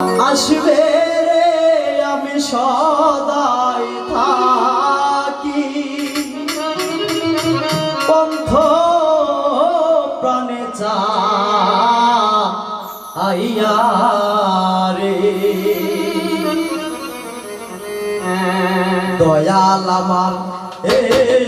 আসবে রে আমি সদাই থাকি। পন্থ প্রাণে চা আইয়া রে। দয়াল আমার এই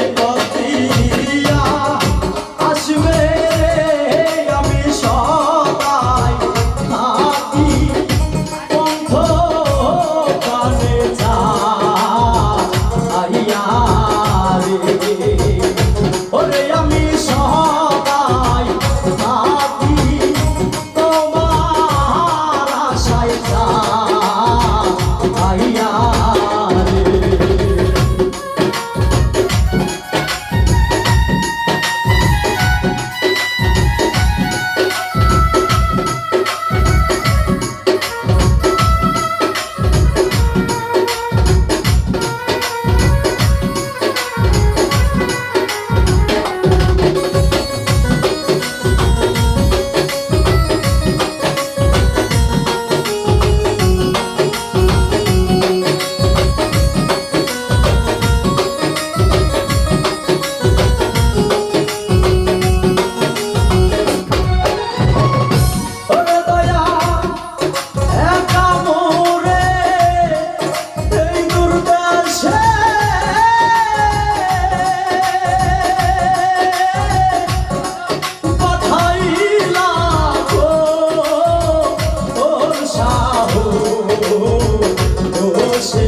দোষে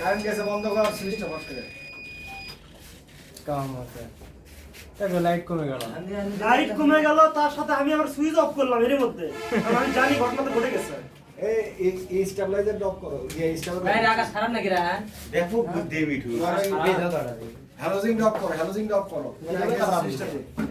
কারেন্ট গেছে বন্ধ কর সুইচটা বন্ধ করে। কাম আছে। লাইট কমে গেল। লাইট কমে গেল তার সাথে আমি আবার সুইচ অফ করলাম এর মধ্যে। আমি জানি ঘটনাটা ঘটে গেছে। এই স্টেবিলাইজার ড্রপ করো। এই ভাই আকাশ খারাপ নাকি রা? দেখো বুদ্ধি মিঠু। হ্যালোজিং ড্রপ করো হ্যালোজিং ড্রপ করো।